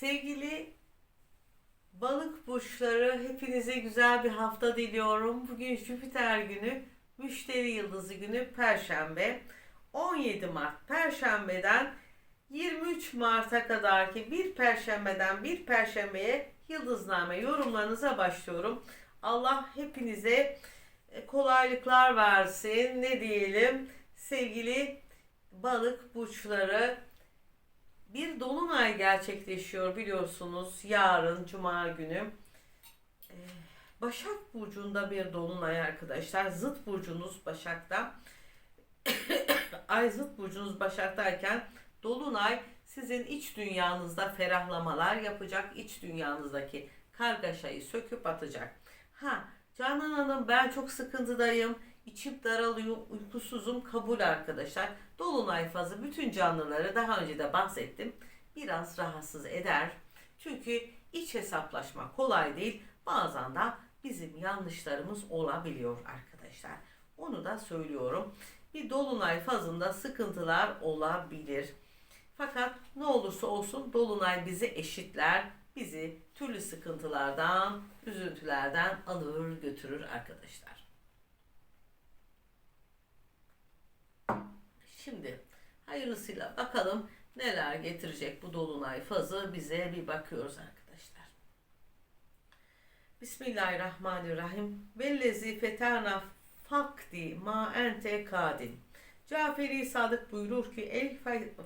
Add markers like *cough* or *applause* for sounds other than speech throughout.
Sevgili balık burçları hepinize güzel bir hafta diliyorum. Bugün Jüpiter günü, müşteri yıldızı günü Perşembe. 17 Mart Perşembeden 23 Mart'a kadar ki bir Perşembeden bir Perşembeye yıldızname yorumlarınıza başlıyorum. Allah hepinize e, kolaylıklar versin. Ne diyelim sevgili balık burçları bir dolunay gerçekleşiyor biliyorsunuz yarın cuma günü. Ee, Başak burcunda bir dolunay arkadaşlar. Zıt burcunuz Başak'ta. *coughs* Ay zıt burcunuz Başak'tayken dolunay sizin iç dünyanızda ferahlamalar yapacak. iç dünyanızdaki kargaşayı söküp atacak. Ha Canan Hanım ben çok sıkıntıdayım. İçim daralıyor, uykusuzum kabul arkadaşlar. Dolunay fazı bütün canlıları daha önce de bahsettim. Biraz rahatsız eder. Çünkü iç hesaplaşma kolay değil. Bazen de bizim yanlışlarımız olabiliyor arkadaşlar. Onu da söylüyorum. Bir dolunay fazında sıkıntılar olabilir. Fakat ne olursa olsun dolunay bizi eşitler. Bizi türlü sıkıntılardan, üzüntülerden alır götürür arkadaşlar. Şimdi hayırlısıyla bakalım neler getirecek bu dolunay fazı bize bir bakıyoruz arkadaşlar. Bismillahirrahmanirrahim. Vellezi fetana fakdi ma ente kadin. Caferi Sadık buyurur ki el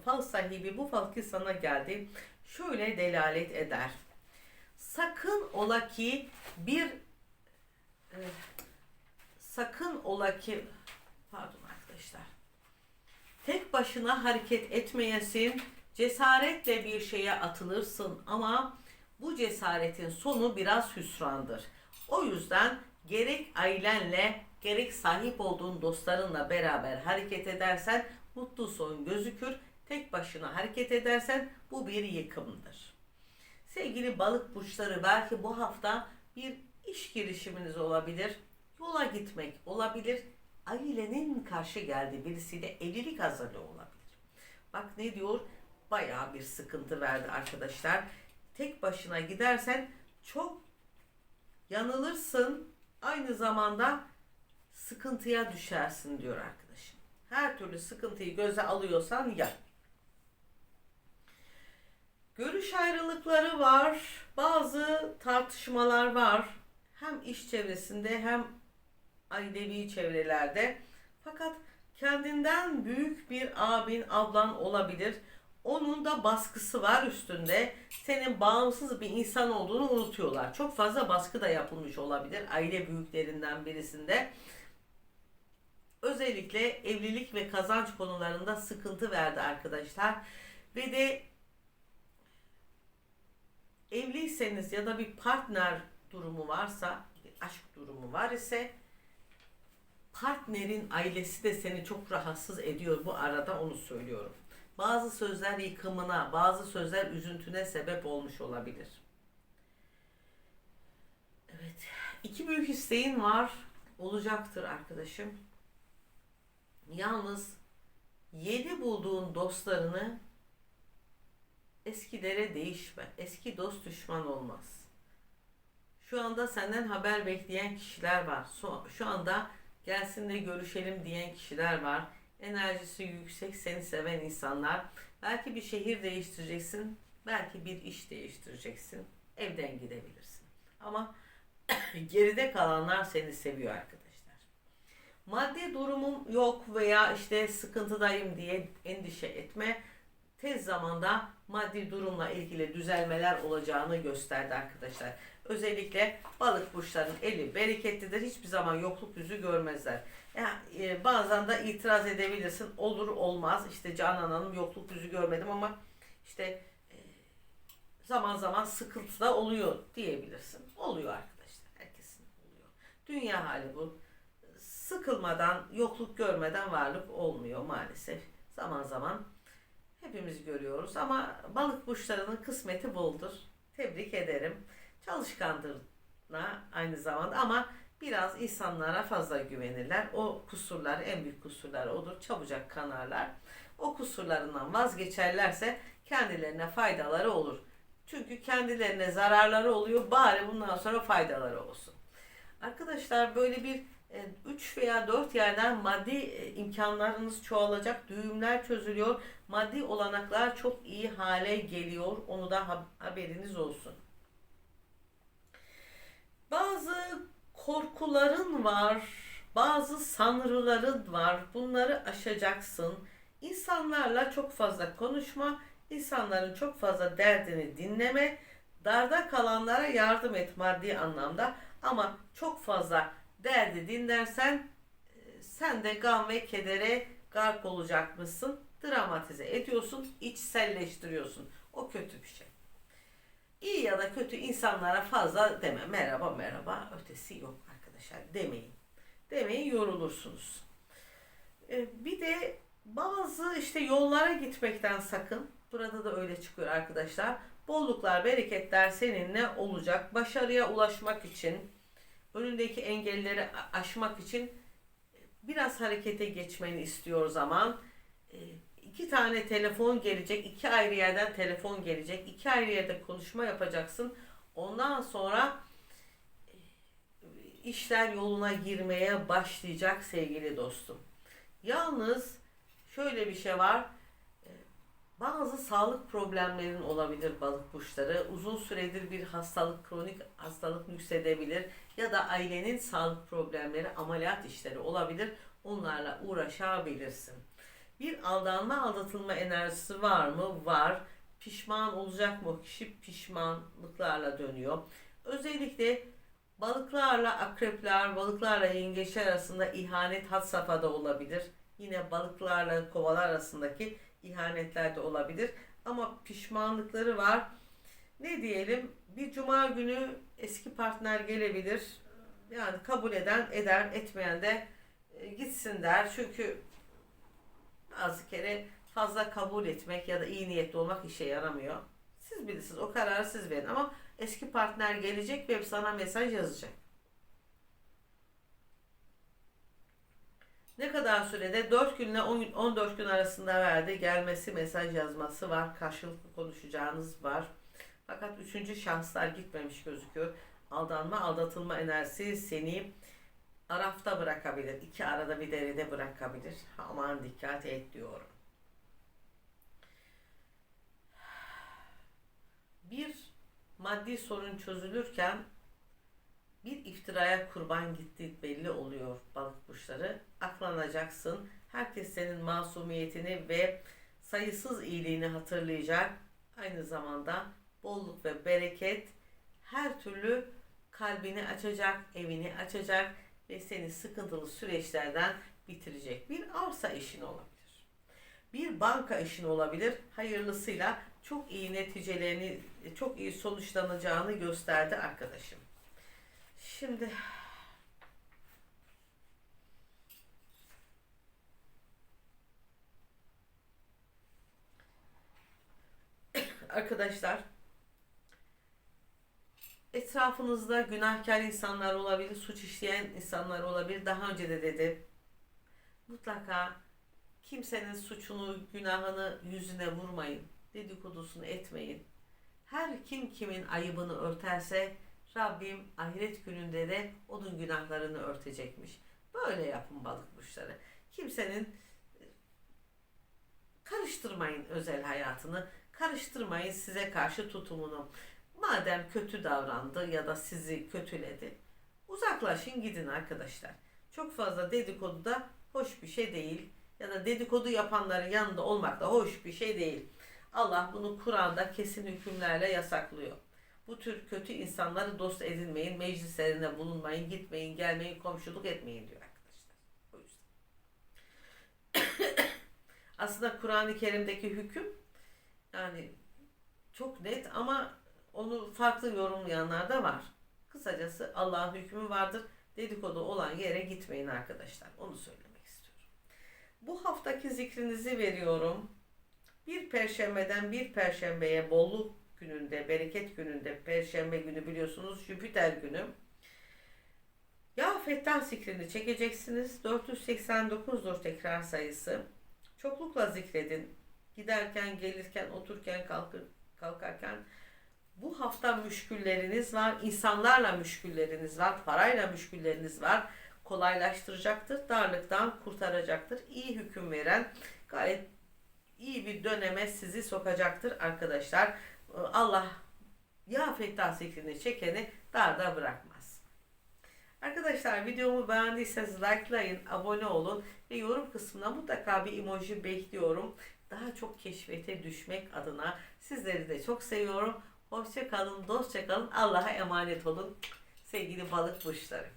fal sahibi bu falki sana geldi. Şöyle delalet eder. Sakın ola ki bir e, sakın ola ki pardon arkadaşlar Tek başına hareket etmeyesin, cesaretle bir şeye atılırsın ama bu cesaretin sonu biraz hüsrandır. O yüzden gerek ailenle gerek sahip olduğun dostlarınla beraber hareket edersen mutlu son gözükür. Tek başına hareket edersen bu bir yıkımdır. Sevgili balık burçları belki bu hafta bir iş girişiminiz olabilir. Yola gitmek olabilir ailenin karşı geldiği birisiyle evlilik hazırlığı olabilir. Bak ne diyor? Bayağı bir sıkıntı verdi arkadaşlar. Tek başına gidersen çok yanılırsın. Aynı zamanda sıkıntıya düşersin diyor arkadaşım. Her türlü sıkıntıyı göze alıyorsan ya. Görüş ayrılıkları var. Bazı tartışmalar var. Hem iş çevresinde hem ailevi çevrelerde. Fakat kendinden büyük bir abin, ablan olabilir. Onun da baskısı var üstünde. Senin bağımsız bir insan olduğunu unutuyorlar. Çok fazla baskı da yapılmış olabilir aile büyüklerinden birisinde. Özellikle evlilik ve kazanç konularında sıkıntı verdi arkadaşlar. Ve de evliyseniz ya da bir partner durumu varsa, bir aşk durumu var ise partnerin ailesi de seni çok rahatsız ediyor bu arada onu söylüyorum. Bazı sözler yıkımına, bazı sözler üzüntüne sebep olmuş olabilir. Evet. iki büyük isteğin var. Olacaktır arkadaşım. Yalnız yeni bulduğun dostlarını eskilere değişme. Eski dost düşman olmaz. Şu anda senden haber bekleyen kişiler var. Şu anda gelsin de görüşelim diyen kişiler var. Enerjisi yüksek, seni seven insanlar. Belki bir şehir değiştireceksin, belki bir iş değiştireceksin. Evden gidebilirsin. Ama *clears throat* geride kalanlar seni seviyor arkadaşlar. Maddi durumum yok veya işte sıkıntıdayım diye endişe etme. Tez zamanda maddi durumla ilgili düzelmeler olacağını gösterdi arkadaşlar. Özellikle balık burçlarının eli bereketlidir. Hiçbir zaman yokluk yüzü görmezler. Yani, e, bazen de itiraz edebilirsin. Olur olmaz. İşte Canan Hanım yokluk yüzü görmedim ama işte e, zaman zaman sıkıntı da oluyor diyebilirsin. Oluyor arkadaşlar. Herkesin oluyor. Dünya hali bu. Sıkılmadan, yokluk görmeden varlık olmuyor maalesef. Zaman zaman hepimiz görüyoruz ama balık burçlarının kısmeti boldur. Tebrik ederim çalışkandır aynı zamanda ama biraz insanlara fazla güvenirler. O kusurlar en büyük kusurlar odur. Çabucak kanarlar. O kusurlarından vazgeçerlerse kendilerine faydaları olur. Çünkü kendilerine zararları oluyor. Bari bundan sonra faydaları olsun. Arkadaşlar böyle bir 3 veya 4 yerden maddi e, imkanlarınız çoğalacak. Düğümler çözülüyor. Maddi olanaklar çok iyi hale geliyor. Onu da ha- haberiniz olsun. Bazı korkuların var. Bazı sanrıların var. Bunları aşacaksın. İnsanlarla çok fazla konuşma. insanların çok fazla derdini dinleme. Darda kalanlara yardım et maddi anlamda. Ama çok fazla derdi dinlersen e, sen de gam ve kedere gark olacakmışsın. Dramatize ediyorsun, içselleştiriyorsun. O kötü bir şey. İyi ya da kötü insanlara fazla deme. Merhaba merhaba ötesi yok arkadaşlar demeyin. Demeyin yorulursunuz. E, bir de bazı işte yollara gitmekten sakın. Burada da öyle çıkıyor arkadaşlar. Bolluklar, bereketler seninle olacak. Başarıya ulaşmak için, önündeki engelleri aşmak için biraz harekete geçmeni istiyor zaman. E, iki tane telefon gelecek, iki ayrı yerden telefon gelecek, iki ayrı yerde konuşma yapacaksın. Ondan sonra e, işler yoluna girmeye başlayacak sevgili dostum. Yalnız şöyle bir şey var. E, Bazı sağlık problemlerin olabilir balık burçları. Uzun süredir bir hastalık, kronik hastalık nüksedebilir ya da ailenin sağlık problemleri, ameliyat işleri olabilir. Onlarla uğraşabilirsin. Bir aldanma, aldatılma enerjisi var mı? Var. Pişman olacak mı? Kişi pişmanlıklarla dönüyor. Özellikle balıklarla akrepler, balıklarla yengeçler arasında ihanet had safhada olabilir. Yine balıklarla kovalar arasındaki ihanetler de olabilir. Ama pişmanlıkları var. Ne diyelim? Bir cuma günü eski partner gelebilir. Yani kabul eden eder, etmeyen de e, gitsin der. Çünkü bazı kere fazla kabul etmek ya da iyi niyetli olmak işe yaramıyor. Siz bilirsiniz. O kararı siz verin. Ama eski partner gelecek ve sana mesaj yazacak. Ne kadar sürede? 4 günle 10 14 gün arasında verdi. Gelmesi, mesaj yazması var. Karşılıklı konuşacağınız var. Fakat üçüncü şanslar gitmemiş gözüküyor. Aldanma, aldatılma enerjisi seni arafta bırakabilir. İki arada bir derede bırakabilir. Aman dikkat et diyorum. Bir maddi sorun çözülürken bir iftiraya kurban gitti belli oluyor balık burçları. Aklanacaksın. Herkes senin masumiyetini ve sayısız iyiliğini hatırlayacak. Aynı zamanda bolluk ve bereket her türlü kalbini açacak, evini açacak ve seni sıkıntılı süreçlerden bitirecek. Bir arsa işin olabilir. Bir banka işin olabilir. Hayırlısıyla çok iyi neticelerini, çok iyi sonuçlanacağını gösterdi arkadaşım. Şimdi arkadaşlar etrafınızda günahkar insanlar olabilir, suç işleyen insanlar olabilir. Daha önce de dedim. Mutlaka kimsenin suçunu, günahını yüzüne vurmayın. Dedikodusunu etmeyin. Her kim kimin ayıbını örterse Rabbim ahiret gününde de onun günahlarını örtecekmiş. Böyle yapın balık burçları. Kimsenin karıştırmayın özel hayatını. Karıştırmayın size karşı tutumunu. Madem kötü davrandı ya da sizi kötüledi, uzaklaşın gidin arkadaşlar. Çok fazla dedikodu da hoş bir şey değil. Ya da dedikodu yapanların yanında olmak da hoş bir şey değil. Allah bunu Kur'an'da kesin hükümlerle yasaklıyor. Bu tür kötü insanları dost edinmeyin, meclislerine bulunmayın, gitmeyin, gelmeyin, komşuluk etmeyin diyor arkadaşlar. O yüzden. *coughs* Aslında Kur'an-ı Kerim'deki hüküm yani çok net ama onu farklı yorumlayanlar da var. Kısacası Allah'ın hükmü vardır. Dedikodu olan yere gitmeyin arkadaşlar. Onu söylemek istiyorum. Bu haftaki zikrinizi veriyorum. Bir perşembeden bir perşembeye bolluk gününde, bereket gününde, perşembe günü biliyorsunuz Jüpiter günü. Ya Fettah zikrini çekeceksiniz. 489'dur tekrar sayısı. Çoklukla zikredin. Giderken, gelirken, otururken, kalkır, kalkarken Bu hafta müşkülleriniz var, insanlarla müşkülleriniz var, parayla müşkülleriniz var. Kolaylaştıracaktır, darlıktan kurtaracaktır. İyi hüküm veren, gayet iyi bir döneme sizi sokacaktır arkadaşlar. Allah ya fettah zikrini çekeni darda bırakmaz. Arkadaşlar videomu beğendiyseniz likelayın, abone olun ve yorum kısmına mutlaka bir emoji bekliyorum. Daha çok keşfete düşmek adına sizleri de çok seviyorum. Hoşça kalın, dostça kalın. Allah'a emanet olun. Sevgili balık burçları.